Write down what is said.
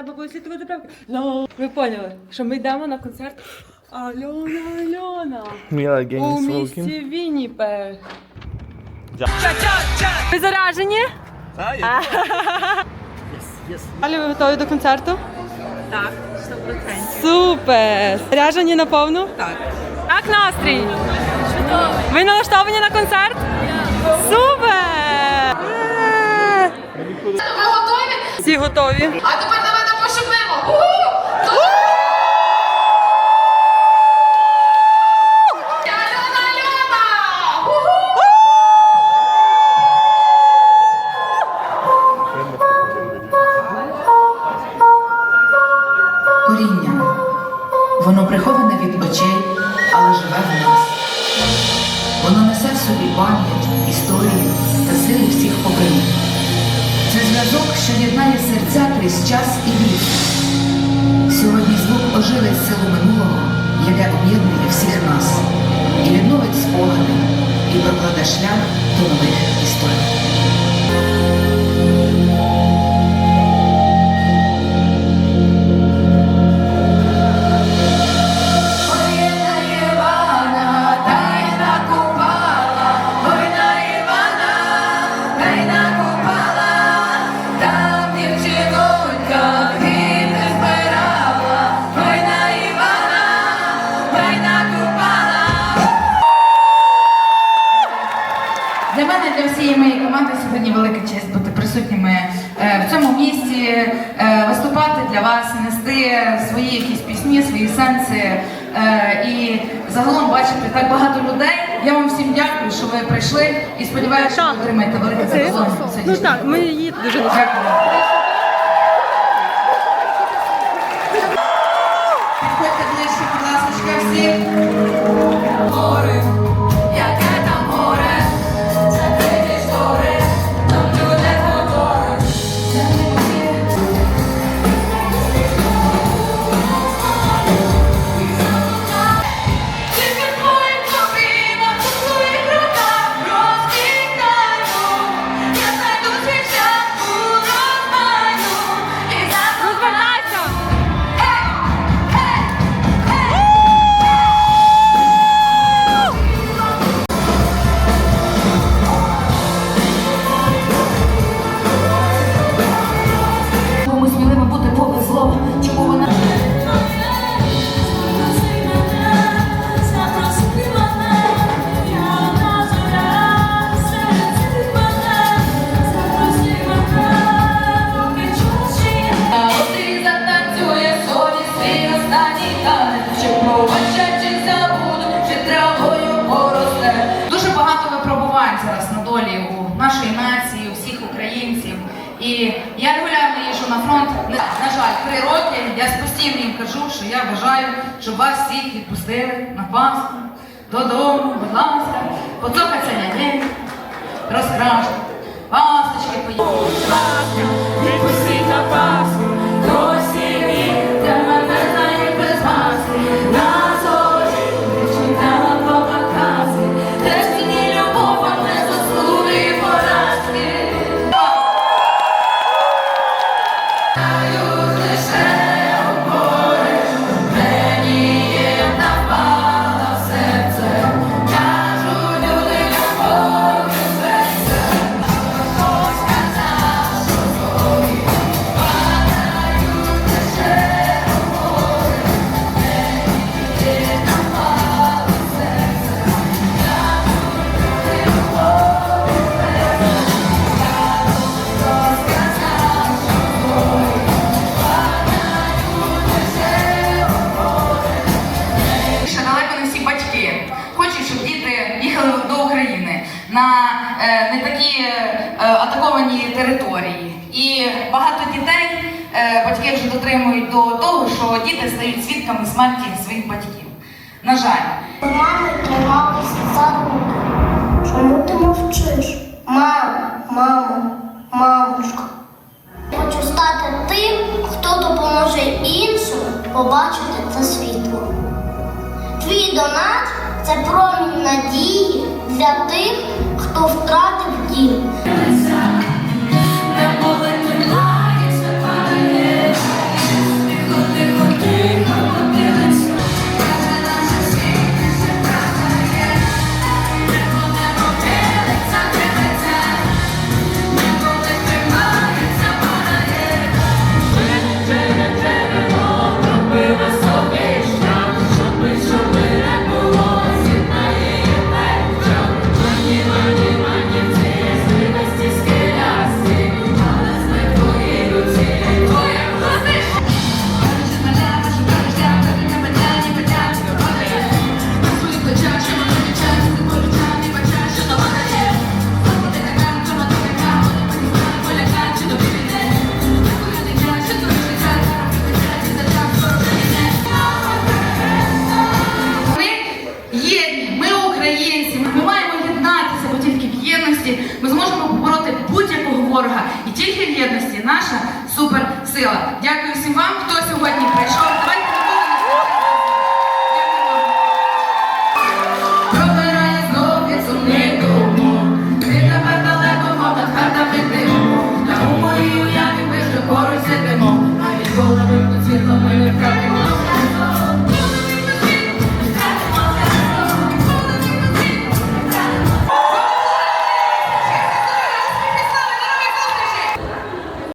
неба буде слідувати правки. Ну, ви поняли, що ми йдемо на концерт Альона Альона Міла у місті Смолкін. Ви заряжені? Алі, ви готові до концерту? Так, 100%. Супер! Заряжені на повну? Так. Як настрій? Ви налаштовані на концерт? Супер! Ви готові? Всі готові. А тепер Воно несе в собі пам'ять, історію та сили всіх поколінь. Це зв'язок, що єднає серця крізь час і вік. Сьогодні звук оживить силу минулого, яке об'єднує всіх нас, і відновить спогади, і прокладе шлях до нових історій. Всієї моєї команди сьогодні велика честь бути присутніми е, в цьому місці, е, виступати для вас, нести свої якісь пісні, свої сенси. е, І загалом бачити так багато людей. Я вам всім дякую, що ви прийшли і сподіваюся, що ви отримаєте велике задоволення. Ну так, ми її дуже Дякую. Підходьте ближче, будь ласка, всі. Зараз на долі у нашої нації, у всіх українців. І я регулярно їжджу на фронт. На жаль, три роки. Я постійно їм кажу, що я бажаю, щоб вас всіх відпустили на Пасху, додому, будь ласка, поцокаться день, розкрашки, пасочки поїдуть. На е, не такі е, атаковані території. І багато дітей е, батьки вже дотримують до того, що діти стають свідками смерті своїх батьків. На жаль, Мами трималися за руки. Чому ти мовчиш? Мамо, мамо, мамочка. Хочу стати тим, хто допоможе іншим побачити це світло. Твій донат це промінь надії для тих, хто втратив дім. ворога. І тільки в єдності наша суперсила. Дякую всім вам, хто сьогодні прийшов.